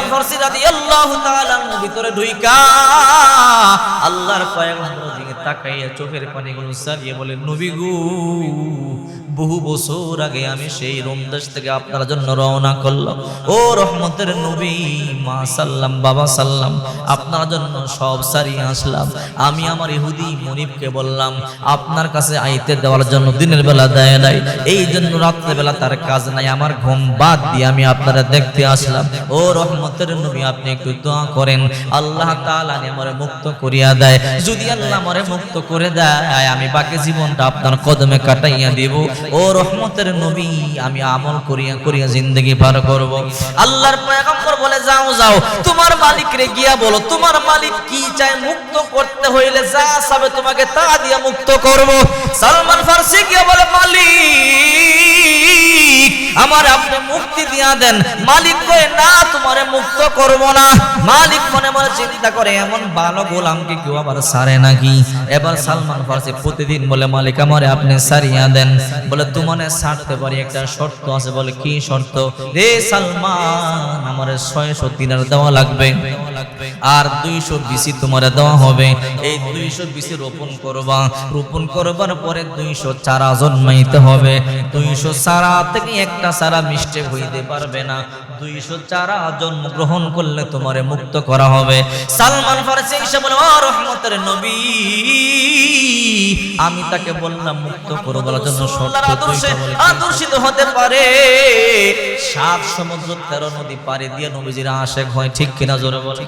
সালমান ফারসি রাদিয়াল্লাহু তাআলা ভিতরে ঢুইকা, আল্লাহর পয়গম্বর তাকাইয়া চোখের পানিগুলো সারিয়ে বলে, নবী বহু বছর আগে আমি সেই রোম দেশ থেকে আপনার জন্য রওনা করলাম। ও রহমতের নবী, মা সাল্লাম, বাবা সাল্লাম, আপনার জন্য সব সারিয়ে আসলাম। আমি আমার ইহুদি মনিবকে বললাম, আপনার কাছে আইতে দেওয়ার জন্য দিনের বেলা দেয় নাই। এই জন্য রাত্রেবেলা তার কাজ নাই, আমার ঘুম বাদ দিয়ে আমি আপনারা দেখতে আসলাম। ও রহমতের নবী আপনি একটু দোয়া করেন, আল্লাহ তাআলা আমারে মুক্ত করিয়া দেয়। যদি আল্লাহ আমারে মুক্ত করে দেয়, আমি বাকি জীবনটা আপনার কদমে কাটাইয়া দিব। ও রহমতের নবী, আমি আমল করিয়া করিয়া জিন্দগি পার করব। আল্লাহর পয়গম্বর বলে, যাও যাও, তোমার মালিকরে গিয়া বলো, তোমার মালিক কি চায় মুক্ত করতে হইলে যা চাবে তোমাকে তা দিয়া মুক্ত করব। সালমান ফারসি গিয়া বলে, মালিক, আমার মুক্তি দিয়া দেন। মালিক কয়ে, না, তোমারে মুক্ত করব না। মালিক মনে মনে চিন্তা করে, এমন ভালো গোলামকে কেউ আবার সারে নাকি? এবার সালমান ফারসি প্রতিদিন বলে, মালিক আমারে আপনি সারিয়া দেন। বলে তোমারে ছাড়তে পারি, একটা শর্ত আছে। বলে, কি শর্ত? রে সালমান, আমারে ছয়শো দিনার দেওয়া লাগবে। আর দুইশো বিসি তোমার দেওয়া হবে। এই দুইশো বিসি রোপণ করবা। রোপণ করবার পরে দুইশো চারা জন্মাইতে হবে। দুইশো চারা থেকে একটা চারা মিষ্টি হইতে পারবে না। দুইশো চারা জন্মগ্রহণ করলে তোমারে মুক্ত করা হবে। সালমান ফারসি এসে বলে রহমতের নবী আমি তাকে বললাম মুক্ত করে বলার জন্য? আদর্শিত হতে পারে। সাত সমুদ্র তেরো নদী পারে দিয়ে নবীজির আশেক হয়। ঠিক কিনা জোরে বলে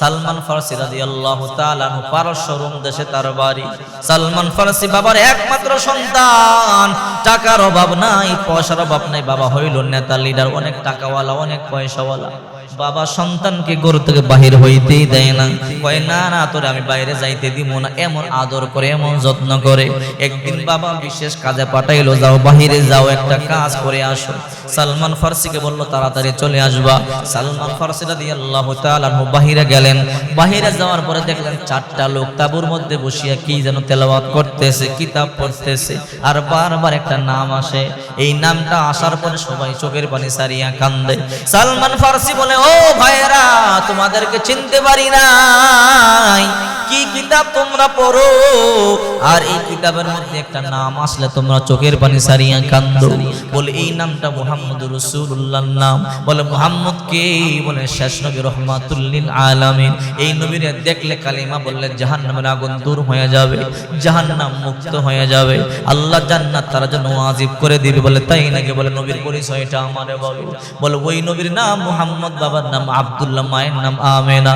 সালমান ফারসি রাদিয়াল্লাহু তাআলা পারস্য রোম দেশে তার বাড়ি। সালমান ফারসি বাবার একমাত্র সন্তান। টাকার অভাব নাই, পয়সার অভাব নাই। বাবা হইল নেতা লিডার অনেক টাকাওয়ালা, অনেক পয়সাওয়ালা। বাবা সন্তানকে গরু থেকে বাহির হইতেই দেয় না। কয়, না না, তোরে আমি বাইরে যাইতে দিব না। এমন আদর করে, এমন যত্ন করে। একদিন বাবা বিশেষ কাজে পাঠাইলো, যাও বাহিরে, যাও, একটা কাজ করে আসো। সালমান ফার্সিকে বলল, তাড়াতাড়ি চলে আসবা। সালমান ফার্সি রাদি আল্লাহ বাহিরে গেলেন। বাহিরে যাওয়ার পরে দেখলেন চারটা লোক তাবুর মধ্যে বসিয়া কি যেন তেলাওয়াত করতেছে, কিতাব পড়তেছে, আর বারবার একটা নাম আসে। এই নামটা আসার পরে সবাই চোখের পানি সারিয়া কান্দে। সালমান ফার্সি বলে ও ভাইয়েরা, তোমাদেরকে চিনতে পারি নাই। কি কিতাব তোমরা পড়ো? আর এই কিতাবের মধ্যে একটা নাম আসলে তোমরা চোখের পানি সারিয়া কান্দো। বলে, এই নামটা মোহাম্মদ রসুল্লাহর নাম। বলে, মোহাম্মদ কে? বলে, শেষ নবী রহমাতুল্লিল আলামিন। এই নবীরে দেখলে কালিমা বললে জাহান্নামের আগুন দূর হয়ে যাবে, জাহান্নাম মুক্ত হয়ে যাবে। আল্লাহ জান্নাত তারা যেন ওয়াজিব করে দিবে বলে, তাই নাকি? বলে, নবীর পরিচয়টা আমারে বলো। বলে, ওই নবীর নাম মোহাম্মদ বাবার নাম আবদুল্লাহ, মায়ের নাম আমেনা,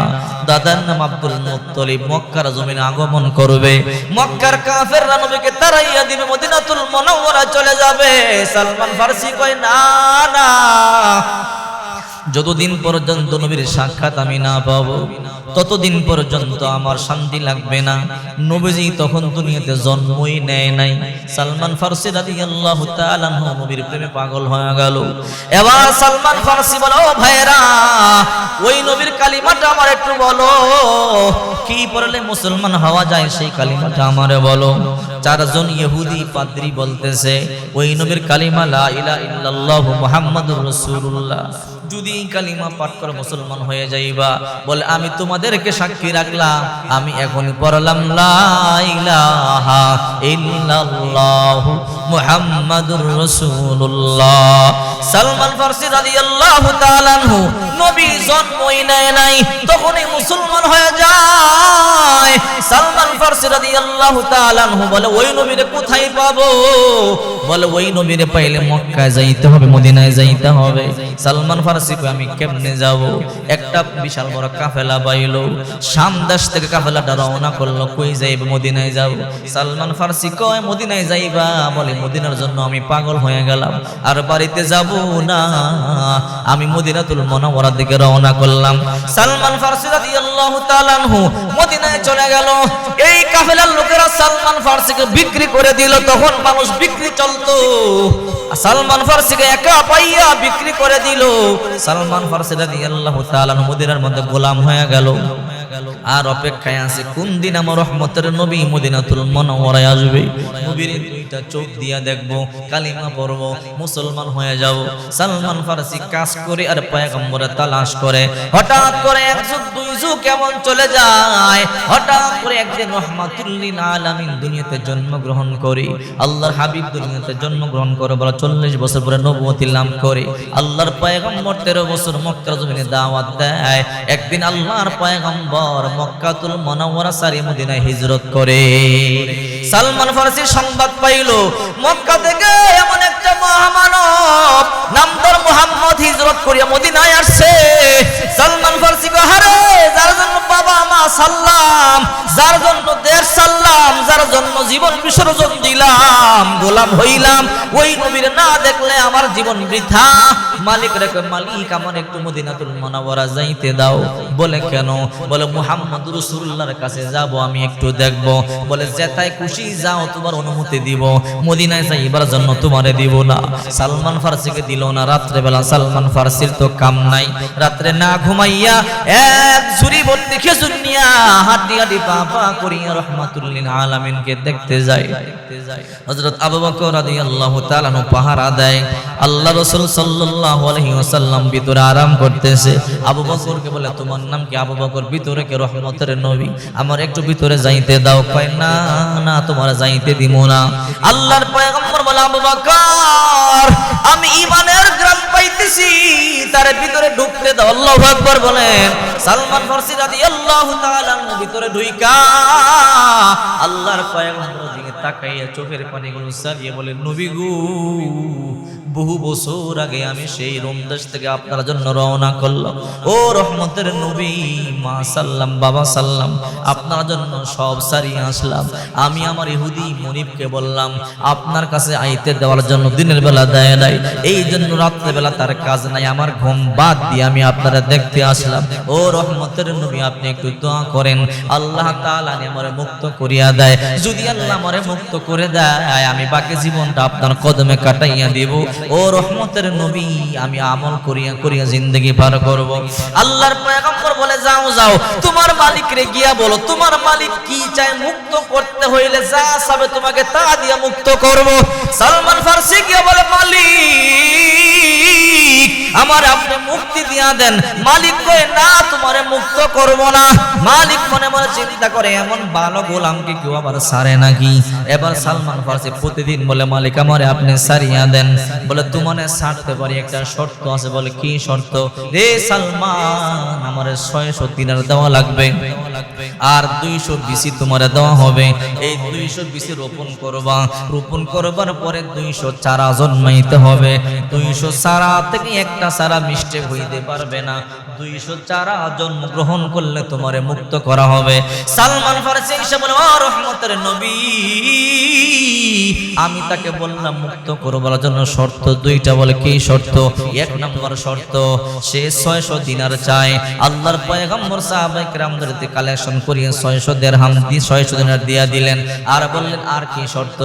দাদার নাম আব্দুল মুত্তলিব, মক্কার জমিনে আগমন করবে। মক্কার কাফেররা নবীকে তারাইয়া দিবে মদিনাতুল মুনাওয়ারা চলে যাবে। সালমান ফারসি কয়, না না। যতদিন পর্যন্ত নবীর সাক্ষাৎ আমি না পাবো ততদিন পর্যন্ত আমার শান্তি লাগবে না। নবীজি তখন দুনিয়াতে জন্মই নেয় নাই। সালমান ফারসি তাআলা আনহু নবীর প্রেমে পাগল হয়ে গেল। এবার সালমান ফারসি বলো, "ও ভাইরা ওই নবীর কালিমাটা আমার একটু বলো। কি পড়লে মুসলমান হওয়া যায় সেই কালিমাটা আমারে বলো। চারজন ইহুদি পাদ্রি বলতেছে, ওই নবীর কালিমা লা ইলাহা ইল্লাল্লাহু মুহাম্মাদুর রাসূলুল্লাহ। যদি এই কালিমা পাঠ করে মুসলমান হয়ে যাইবা, বলে, আমি তোমাদেরকে সাক্ষী রাখলাম, আমি এখনই পড়লাম লা ইল্লাল্লাহু মুহাম্মাদুর রাসূলুল্লাহ। সালমান ফারসি রাদিয়াল্লাহু তাআলা আনহু, নবী জন্মই নেয় নাই, তখনই মুসলমান হয়ে যায়। সালমান ফারসি রাদিয়াল্লাহু তাআলা আনহু বলে, ওই নবীরে কোথায় পাবো? বলে, ওই নবীরে পাইলে মক্কায় যাইতে হবে, মদিনায় যাইতে হবে। সালমান ফারসি কই আমি কেমনে যাব? একটা বিশাল বড় কাফেলা পাইলো শাম দেশ থেকে কাফেলাটা রওনা করল, কই যাইবে? মদিনায় যাব সালমান ফারসি কয়, মদিনায় যাইবা? বলে মদিনার জন্য আমি পাগল হয়ে গেলাম। আর বাড়িতে যাব না। আমি মদিনাতুল মুনাওয়ারার দিকে রওনা করলাম। সালমান ফারসি রাদিয়াল্লাহু তাআলা আনহু মদিনায় চলে গেল। এই কাফেলার লোকেরা সালমান ফারসিকে বিক্রি করে দিল। তখন মানুষ বিক্রি চলতো। সালমান ফারসিকে একা পাইয়া বিক্রি করে দিল। সালমান ফারসি রাদিয়াল্লাহু তাআলা আনহু মদিনার মধ্যে গোলাম হয়ে গেল। আর অপেক্ষায় আছে, কোন দিন আমার রহমতের নবী মদিনাতুল মুনাওয়ারায় আসবে? নবীর দুইটা চোখ দিয়া দেখব, কালিমা পড়ব, মুসলমান হয়ে যাব। সালমান ফারসি কাজ করে আর পয়গম্বরে তালাশ করে। হঠাৎ করে এক যুগ, দুই যুগ কেমন চলে যায়। হঠাৎ করে একদিন রহমাতুল্লিন আলামিন দুনিয়াতে জন্মগ্রহণ করে। আল্লাহর হাবিব দুনিয়াতে জন্মগ্রহণ করে, বলা চল্লিশ বছর পরে নবমতি লাভ করে। আল্লাহর পয়গম্বর তেরো বছর মক্কার জমিনে দাওয়াত দেয়। একদিন আল্লাহর পয়গম্বর মক্কাতুল মনাওয়ারা সারি মদিনায় হিজরত করে। সালমান ফারসি সংবাদ পাইল। মক্কা থেকে এমন মহামানব মোহাম্মদ হিজরত করিয়া মদিনায় আসছে। সালমান যার জন্য বাবা মা সাল্লাম, যার জন্য দেশ সাল্লাম, যার জন্য জীবন বিসর্জন দিলাম, গোলাম হইলাম, ওই নবীর না দেখলে আমার জীবন বৃথা। মালিক রেখে মালিক, আমার একটু মদিনাতুল মনাওয়ারা যাইতে দাও। বলে, কেন? বলে, মুহাম্মদ রসুল্লাহর কাছে যাব, আমি একটু দেখব। বলে যেতাই খুশি যাও, তোমার অনুমতি দিব। মদিনায় যাইবার জন্য তোমারে দিব। না। সালমান ফার্সিকে দিল না। রাত্রে বেলা সালমান ফার্সির তো কাম নাই। রাত্রে না ঘুমাইয়া এক ঝুরি ভর্তি খেজুর নিয়া হাড্ডি হাড্ডি পা পা করিয়া রহমাতুল্লিন আলামিনকে দেখতে যায়। হযরত আবু বকর রাদিয়াল্লাহু তাআলা নু পাহারা দেয়। আল্লাহ রাসূল সাল্লাল্লাহু আলাইহি ওয়াসাল্লাম ভিতরে আরাম করতেছে। আবু বকরকে বলে, তোমার নাম কি? আবু বকর, ভিতরে কে? রহমতের নবী। আমার একটু ভিতরে যাইতে দাও। কয়, না না, তোমার যাইতে দিব না। আল্লাহর পয়গম্বর বলে, আবু বকর আমি ইমানের গ্রাম পাইতেছি তার ভিতরে ঢুকতে দাও আল্লাহ আকবার বলেন। সালমান ফারসি রাদিয়াল্লাহু তাআলা ভিতরে ঢুইকা, আল্লাহর পয়গম্বর দিকে তাকাইয়া চোখের পানিগুলো সারিয়ে বলে, নবী গো, বহু বছর আগে আমি সেই রোম দেশ থেকে আপনার জন্য রওনা করলাম। ও রহমতের নবী, মা সাল্লাম, বাবা সাল্লাম, আপনার জন্য সব সারিয়ে আসলাম। আমি আমার ইহুদি মনিবকে বললাম, আপনার কাছে আইতে দেওয়ার জন্য দিনের বেলা দেয় নাই। এই জন্য রাত্রে বেলা তার কাজ নাই, আমার ঘুম বাদ দিয়ে আমি আপনারা দেখতে আসলাম। ও রহমতের নবী আপনি একটু দোয়া করেন। আল্লাহ তাআলা আমারে মুক্ত করিয়া দেয়। যদি আল্লাহ আমারে মুক্ত করে দেয়, আমি বাকি জীবনটা আপনার কদমে কাটাইয়া দিব। ও রহমতের নবী, আমি আমল করিয়া করিয়া জিন্দগি পার করব। আল্লাহর পয়গম্বর বলে, যাও যাও, তোমার মালিক রে গিয়া বলো, তোমার মালিক কি চায় মুক্ত করতে হইলে যা চাবে তোমাকে তা দিয়া মুক্ত করব। সালমান ফারসি গিয়া বলে, মালিক আমার আপনি মুক্তি দিয়া দেন। মালিক কয়ে, না, তোমারে মুক্ত করব না। মালিক মনে মনে চিন্তা করে, এমন ভালো গোলামকে কেউ আবার সারে নাকি? এবার সালমান ফারসি প্রতিদিন বলে, মালিক, আমারে আপনি সারিয়া দেন। বলে, তোমারে ছাড়তে পারি একটা শর্ত আছে। বলে, কি শর্ত? রে সালমান, আমারে ছয়শো দিনার দেওয়া লাগবে। আর দুইশো বিসি তোমার দেওয়া হবে। এই দুইশো বিসি রোপণ করবা। রোপণ করবার পরে দুইশো চারা জন্মাইতে হবে। দুইশো চারা থেকে একটা চারা মিষ্টি হইতে পারবে না। দুইশো চারা জন্মগ্রহণ করলে তোমারে মুক্ত করা হবে। সালমান ফারসি বলে রহমতের নবী, আমি তাকে বললাম মুক্ত করবার জন্য শর্ত দুইটা। বলে, কি শর্ত? এক নম্বর শর্ত, সে ছয়শো দিনার চায়। আল্লাহর পয়গম্বর সাহাবায়ে কেরামদের কালেকশন করিয়ে ছয়শো দেড়হাম দিয়ে ছয়শো দিনার দিয়া দিলেন। আর বললেন, আর কি শর্ত?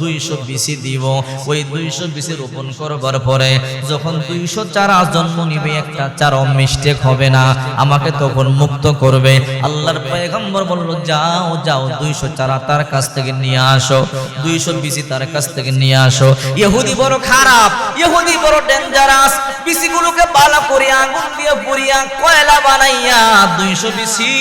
দুইশো বিসি দিব। ওই দুইশো বিসি রোপণ করবার পরে যখন দুইশো চারা জন্ম নিবে, একটা চারা মিস্টেক হবে না। আমাকে তখন মুক্ত করবে। আল্লাহর পয়গম্বর বলল, যাও যাও, দুইশো চারা তার কাছ থেকে নিয়ে আসো। দুইশো বিসি তার কাছ থেকে নিয়ে আসো। ইহুদি বড় খারাপ, ইহুদি বড় ডেঞ্জারাস বিসিগুলোকে বালা করে আগুন দিয়ে পুরিয়া কয়লা বানাইয়া দুইশো বিসি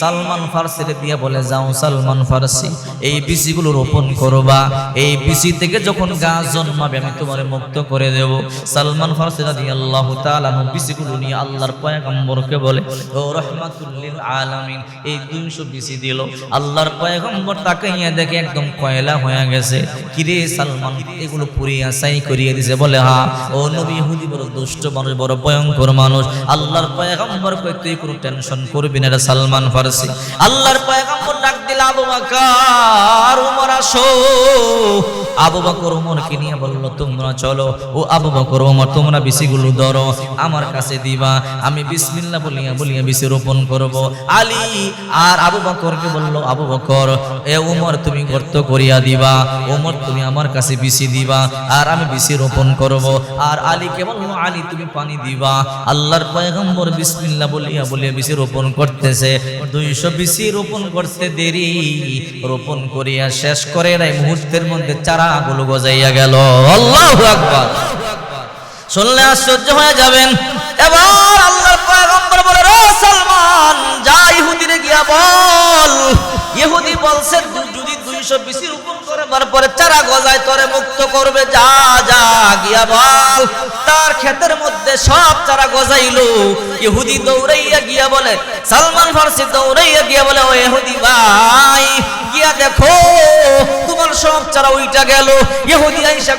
সালমান ফার্সির দিয়ে বলে, যাও সালমান ফার্সি, এই বিসিগুলো রোপণ করবা। এই বিসি থেকে যখন গাছ জন্মাবে, আমি তোমারে মুক্ত করে দেব। সালমান ফার্সি রাদিয়াল্লাহু তাআলা নু বিসিগুলো নিয়ে আল্লাহর পয়গম্বরকে বলে, ও রহমাতুল্লিল আলামিন, এই 200 বিসি দিল। আল্লাহর পয়গম্বর তাকাইয়া দেখে একদম কয়লা হয়ে গেছে। কিরে সালমান, এগুলো পুরিয়া সাই করিয়ে দিছে। বলে, হা, ও নবী ইহুদি, বড় দুষ্ট মানুষ, বড় ভয়ঙ্কর মানুষ। আল্লাহর পয়গম্বর কই কোনো টেনশন করবি না রে সালমান ফারসি আল্লাহর পয়গাম্বর ডাক দিল আবু বকর উমর আসো। আবু বকর উমরকে নিয়ে বলল, তোমরা চলো। ও আবু বকর ওমর তোমরা বিসিগুলো ধরো, আমার কাছে দিবা। আমি বিসমিল্লাহ বলিয়া বলিয়া বিসি রোপণ করব। আলী আর আবু বকরকে বলল, আবু বকর, এ উমর তুমি গর্ত করিয়া দিবা। ওমর তুমি আমার কাছে বিসি দিবা আর আমি বিসি রোপণ করব। আর আলীকে বলল, আলী, তুমি পানি দিবা। আল্লাহর পয়গম্বর বিসমিল্লাহ বলিয়া বলিয়া বিসি রোপণ করতেছে। দুইশো বিসি রোপণ করতে দেরি, রোপণ করিয়া শেষ করে নাই। মুহূর্তের মধ্যে চারাগুলো গজাইয়া গেল। আল্লাহ আকবর। শুনলে আশ্চর্য হয়ে যাবেন। এবার আল্লাহ পয়গম্বর বলে রে সালমান, যা ইহুদিরে গিয়া বল। ইহুদি বলছে দুইশো বিসি রোপণ করে তারপরে চারা গজায়, তোরে মুক্ত করবে, যা যা, গিয়া বল। তার ক্ষেতের মধ্যে সব চারা ইহুদি দৌড়াইয়া গিয়া বলে, সালমান ফার্সি দৌড়াইয়া গিয়া বলে, ও ইহুদি ভাই, গিয়া দেখো, তোমার সব চারা গেল। ইহুদি আইসা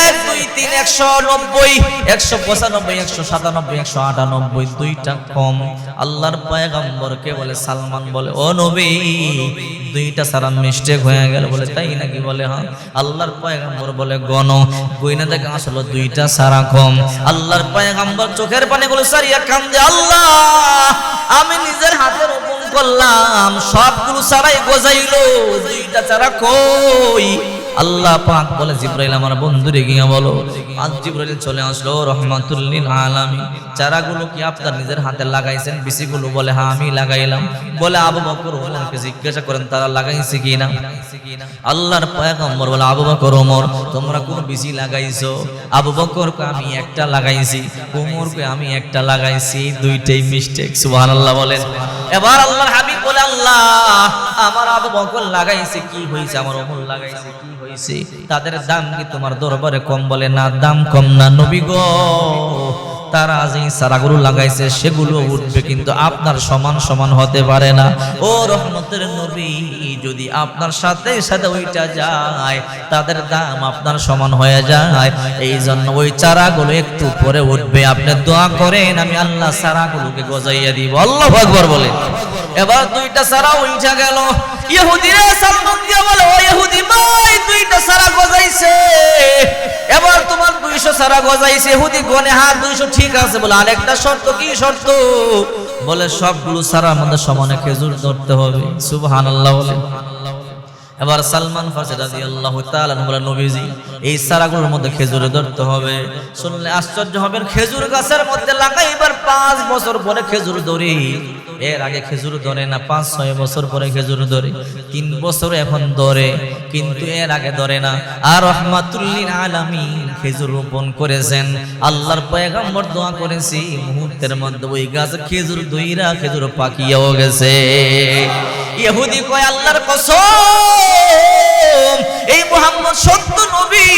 এক, দুই, তিন, একশো নব্বই, একশো পঁচানব্বই, একশো সাতানব্বই, একশো আটানব্বই, দুইটা কম। আল্লাহর পয়গম্বরকে বলে, সালমান বলে, ও নবী, দুইটা সারা মিস্টেক হয়ে গেল। বলে, তাই নাকি? বলে হ্যাঁ। আল্লাহর পয়গাম্বর বলে, গণ। গইনা দেখে আসলে দুইটা সারা কম। আল্লাহর পয়গাম্বর চোখের পানি বলে সারিয়া কান্দে, আল্লাহ, আমি নিজের হাতে রোপণ করলাম, সবগুলো সারাই গজাইলো, দুইটা চারা কই? আল্লাহ পাক বলে, জিব্রাইল আমার বন্ধুরে গিয়ে বলো। আজ জিব্রাইল চলে আসলো রহমাতুল্লিল আলামিন। চারাগুলো কি আপনার নিজের হাতে লাগাইছেন? বিসিগুলো বলে হ্যাঁ আমি লাগাইলাম। বলে, আবু বকর ওমরকে জিজ্ঞাসা করেন, তারা লাগাইছে কিনা? আল্লাহর পয়গম্বর বলে, আবু বকর ওমর, তোমরা কোন বিসি লাগাইছো? আবু বকরকে আমি একটা লাগাইছি। ওমরকে আমি একটা লাগাইছি। দুইটাই মিস্টেক সুবহানাল্লাহ বলেন। এবার আল্লাহর হাবিব বলে আল্লাহ, আমার আবু বকর লাগাইছে, কি হইছে? আমার ওমর লাগাইছে, কি হইছে? তাদের দাম কি তোমার দরবারে কম বলে? না, দাম কম না, নবী গো। তারা যে সারাগুলো লাগাইছে, সেগুলো উঠবে কিন্তু আপনার সমান সমান হতে পারে না। ও রহমতের নবী, যদি আপনার সাথে সাথে ওইটা যায়, তাদের দাম আপনার সমান হয়ে যায়। এই জন্য ওই চারাগুলো একটু পরে উঠবে। আপনি দোয়া করেন, আমি আল্লাহ চারাগুলোকে গজাইয়া দিব। আল্লাহ আকবর বলে এবার দুইটা সারা উঠা গেল। দুইটা সারা গজাইছে। এবার তোমার দুইশো সারা গজাইছে। দুইশো ঠিক আছে বলে শর্ত, কি শর্ত? বলে, সবগুলো সারার মধ্যে সমানে খেজুর ধরতে হবে। সুবহানাল্লাহ বলে। এবার সালমান ফার্সি রাদিয়াল্লাহু তাআলা বলে, নবীজি, এই সারাগুলোর মধ্যে খেজুরে ধরতে হবে। শুনলে আশ্চর্য হবেন খেজুর গাছের মধ্যে লাগাইবার পাঁচ বছর পরে খেজুর ধরি। এর আগে খেজুর ধরে না, পাঁচ, ছয় বছর পরে খেজুর ধরে। তিন বছর এখন ধরে, কিন্তু এর আগে ধরে না। আর রহমাতুল্লিল আলামিন খেজুর রোপণ করেছেন। আল্লাহর পয়গম্বর দোয়া করেছি, মুহূর্তের মধ্যে ওই গাছ খেজুর দইরা খেজুর পাকিয়াও গেছে। ইহুদি কয়, আল্লাহর কসম, এই মোহাম্মদ সত্য নবী।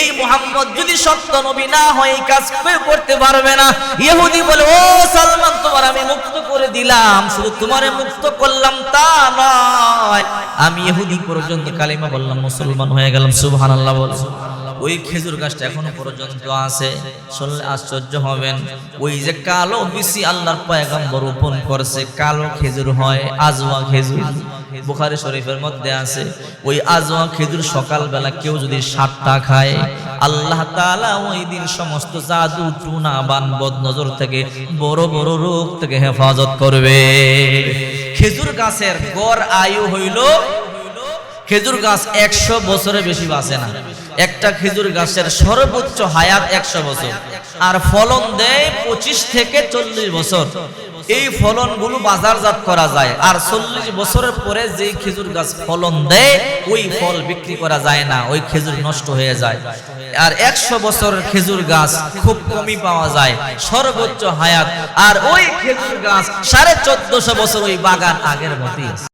এই মোহাম্মদ যদি সত্য নবী না হয়, এই কাজ করতে পারবে না। ইহুদি বলে, ও সালমান, তোমার আমি মুক্ত করে দিলাম। শুধু তোমারে মুক্ত করলাম তা নয়। আমি ইহুদি পর্যন্ত কালিমা বললাম, মুসলমান হয়ে গেলাম, সুবহানাল্লাহ বলে। ওই খেজুর গাছটা এখনও পর্যন্ত আছে। শুনলে আশ্চর্য হবেন। ওই যে কালো বিসি আল্লাহর পয়গাম্বর রোপণ করছে, কালো খেজুর হয় আজওয়া খেজুর। বুখারী শরীফের মধ্যে আছে, ওই আজওয়া খেজুর সকালবেলা কেউ যদি সাতটা খায়, আল্লাহ তাআলা ওই দিন সমস্ত জাদু, টুনা, বান নজর থেকে বড় বড় রোগ থেকে হেফাজত করবে। খেজুর গাছের গড় আয়ু হইল, খেজুর গাছ একশো বছরের বেশি বাঁচে না। একটা খেজুর গাছের সর্বোচ্চ হায়াত একশো বছর, আর ফলন দেয় পঁচিশ থেকে চল্লিশ বছর। এই ফলনগুলো বাজারজাত করা যায়, আর চল্লিশ বছরের পরে যেই খেজুর গাছ ফলন দেয়, ওই ফল বিক্রি করা যায় না, ওই খেজুর নষ্ট হয়ে যায়। আর একশো বছরের খেজুর গাছ খুব কমই পাওয়া যায়, সর্বোচ্চ হায়াত। আর ওই খেজুর গাছ সাড়ে চোদ্দশো বছর ওই বাগান আগের মতোই